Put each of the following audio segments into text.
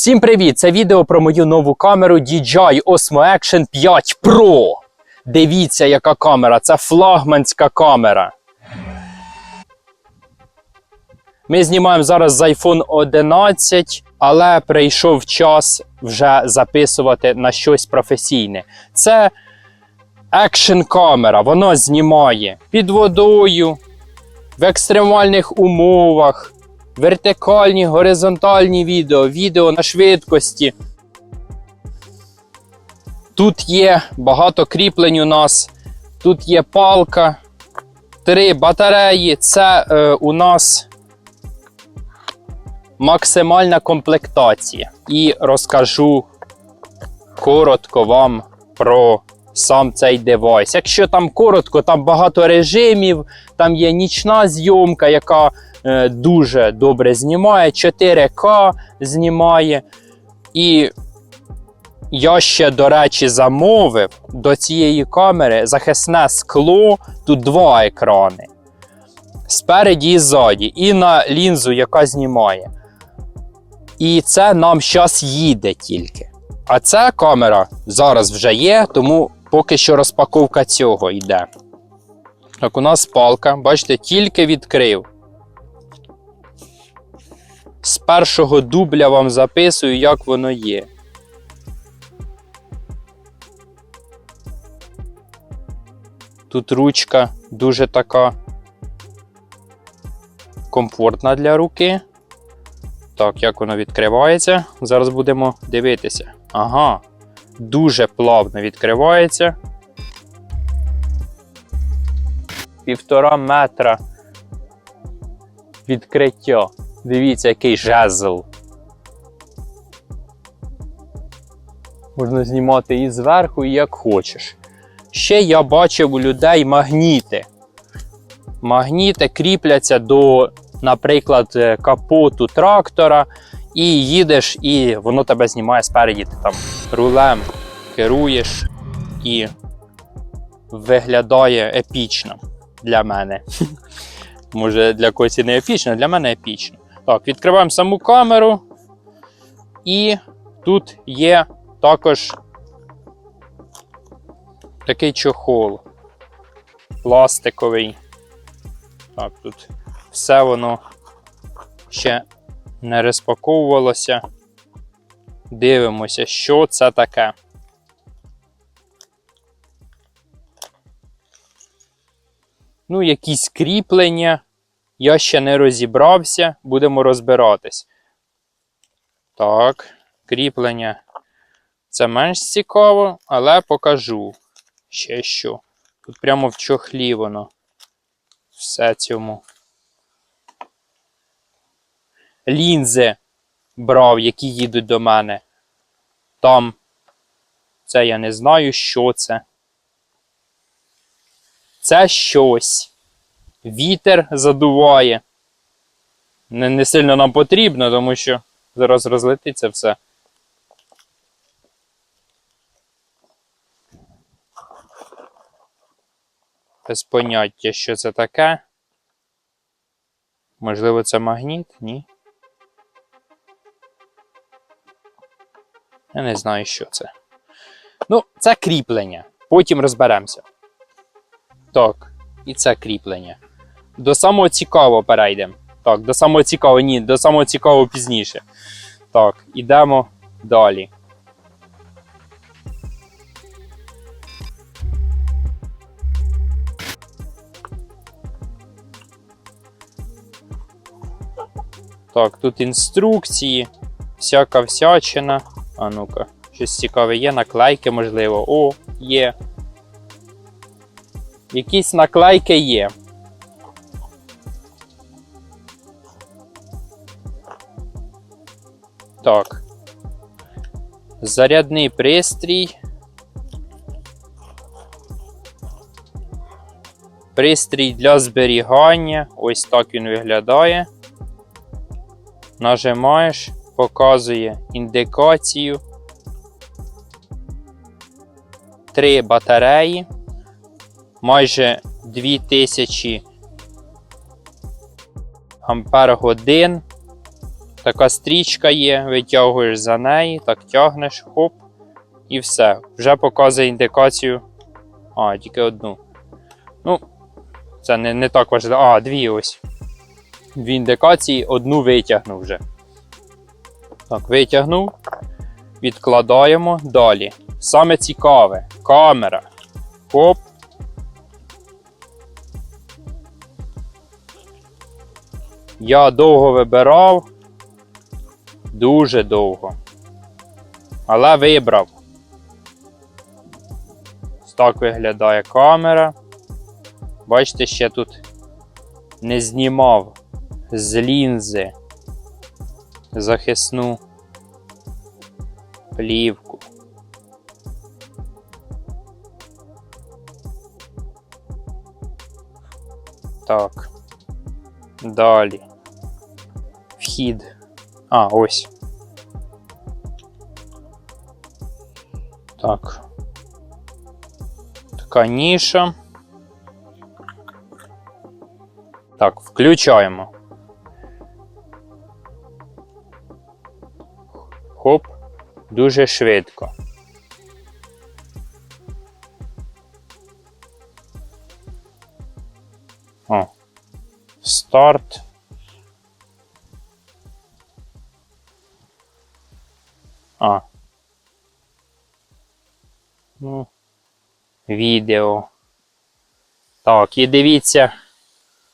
Всім привіт! Це відео про мою нову камеру DJI Osmo Action 5 Pro. Дивіться, яка камера, це флагманська камера. Ми знімаємо зараз з iPhone 11, але прийшов час вже записувати на щось професійне. Це екшн камера, вона знімає під водою, в екстремальних умовах, вертикальні, горизонтальні відео, відео на швидкості. Тут є багато кріплень у нас, тут є палка, три батареї. Це е, у нас максимальна комплектація. І розкажу коротко вам про сам цей девайс. Якщо там коротко, там багато режимів, там є нічна зйомка, яка е, дуже добре знімає, 4К знімає. І я ще, до речі, замовив до цієї камери захисне скло, тут два екрани. Спереді і ззаді, і на лінзу, яка знімає. І це нам зараз їде тільки. А ця камера зараз вже є, тому поки що розпаковка цього йде. Так, у нас палка, бачите, тільки відкрив. З першого дубля вам записую, як воно є. Тут ручка дуже така комфортна для руки. Так, як воно відкривається? Зараз будемо дивитися. Ага, дуже плавно відкривається. Півтора метра відкриття. Дивіться, який жезл. Можна знімати і зверху, і як хочеш. Ще я бачив у людей магніти. Магніти кріпляться до, наприклад, е, капоту трактора, і їдеш, і воно тебе знімає спереді. Ти там рулем керуєш і виглядає епічно для мене. Може, для когось і не епічно, для мене епічно. Так, відкриваємо саму камеру. І тут є також такий чохол пластиковий. Так, тут все воно ще не розпаковувалося. Дивимося, що це таке. Ну, якісь кріплення. Я ще не розібрався, будемо розбиратись. Так, кріплення. Це менш цікаво, але покажу ще що. Тут прямо в чохлі воно. Все цьому. Лінзи брав, які їдуть до мене. Там. Це я не знаю, що це. Це щось. Вітер задуває. Не, не сильно нам потрібно, тому що зараз розлетиться все. Без поняття, що це таке. Можливо, це магніт? Ні. Я не знаю, що це. Ну, це кріплення. Потім розберемося. Так, і це кріплення. До самого цікавого перейдемо. Так, до самого цікавого, ні, до самого цікавого пізніше. Так, ідемо далі. Так, тут інструкції, всяка всячина. А ну-ка, щось цікаве є, наклейки, можливо. О, є. Якісь наклейки є. Так. Зарядний пристрій. Пристрій для зберігання. Ось так він виглядає. Нажимаєш, показує індикацію. Три батареї. Майже 2000 ампер годин. така стрічка є, витягуєш за неї, так тягнеш, хоп, і все. Вже показує індикацію. А, тільки одну. Ну, це не, не так важливо. А, дві ось. Дві індикації, одну витягнув вже. Так, витягнув. Відкладаємо далі. Саме цікаве камера. Хоп. Я довго вибирав. Дуже довго. Але вибрав. Так виглядає камера. Бачите, ще тут не знімав з лінзи захисну плівку. Так. Далі. Вхід. А, ось. Так. Така ніша. Так, включаємо. Дуже швидко. О, старт. А. Ну, відео. Так, і дивіться.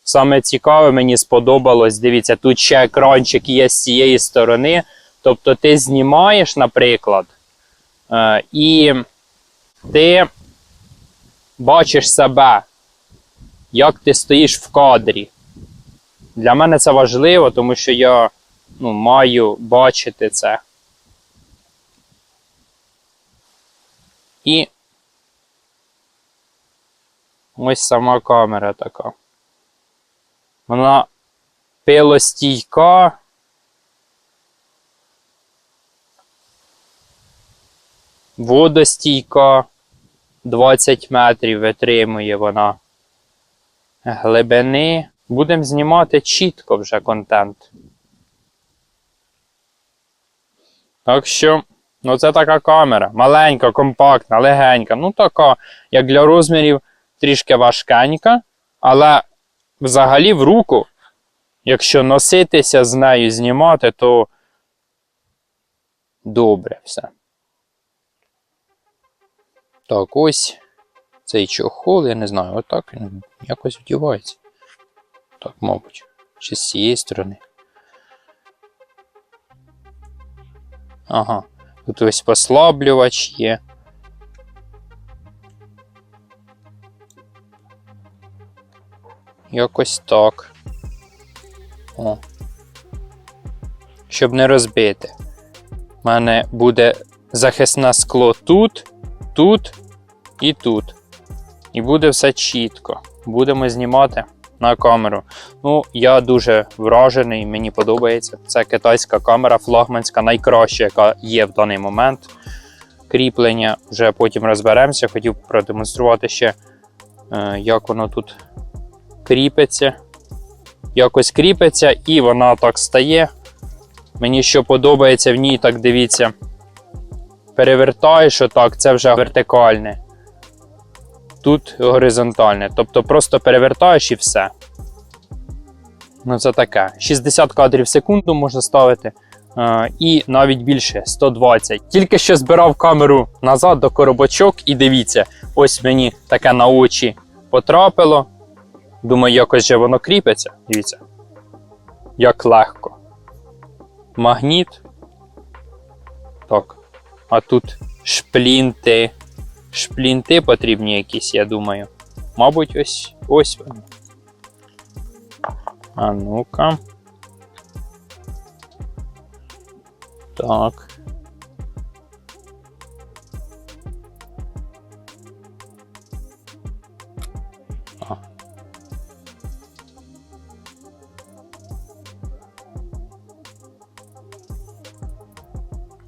Саме цікаве, мені сподобалось. Дивіться, тут ще екранчик є з цієї сторони. Тобто ти знімаєш, наприклад, е, і ти бачиш себе, як ти стоїш в кадрі. Для мене це важливо, тому що я ну, маю бачити це. І ось сама камера така. Вона пилостійка. Водостійка 20 метрів витримує вона глибини. Будемо знімати чітко вже контент. Так що, ну це така камера. Маленька, компактна, легенька. Ну, така, як для розмірів, трішки важкенька, але взагалі в руку, якщо носитися з нею, знімати, то добре все. Так, ось цей чохол, я не знаю, отак він якось вдівається. Так, мабуть. Чи з цієї сторони. Ага. Тут ось послаблювач є. Якось так. О. Щоб не розбити. У мене буде захисне скло тут, тут і тут. І буде все чітко. Будемо знімати на камеру. Ну, я дуже вражений, мені подобається. Це китайська камера, флагманська, найкраща, яка є в даний момент. Кріплення вже потім розберемося. Хотів продемонструвати ще, е, як воно тут кріпиться. Якось кріпиться, і вона так стає. Мені що подобається в ній, так дивіться. Перевертаєш отак, це вже вертикальне. Тут горизонтальне. Тобто просто перевертаєш і все. Ну, це таке. 60 кадрів в секунду можна ставити. Е, і навіть більше 120. Тільки що збирав камеру назад до коробочок, і дивіться, ось мені таке на очі потрапило. Думаю, якось же воно кріпиться. Дивіться. Як легко. Магніт. Так. А тут шплінти. Шплінти потрібні якісь, я думаю. Мабуть, ось ось вони. А ну-ка. Так. А.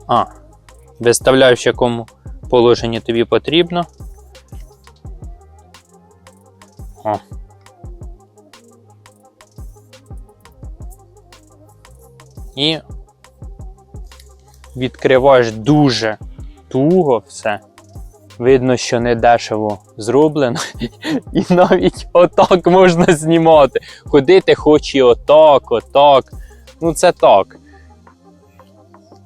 А. Виставляєш, в якому положенні тобі потрібно. О. І відкриваєш дуже туго все. Видно, що не дешево зроблено. І навіть отак можна знімати. Ходити хоч і отак, отак. Ну, це так.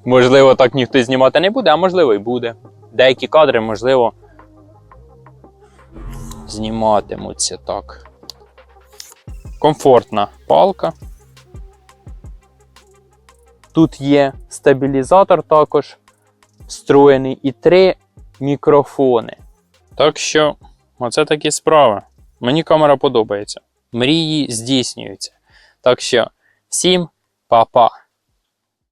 Можливо, так ніхто знімати не буде, а можливо і буде. Деякі кадри, можливо, зніматимуться так. Комфортна палка. Тут є стабілізатор також встроєний і три мікрофони. Так що, оце такі справи. Мені камера подобається. Мрії здійснюються. Так що, всім па-па!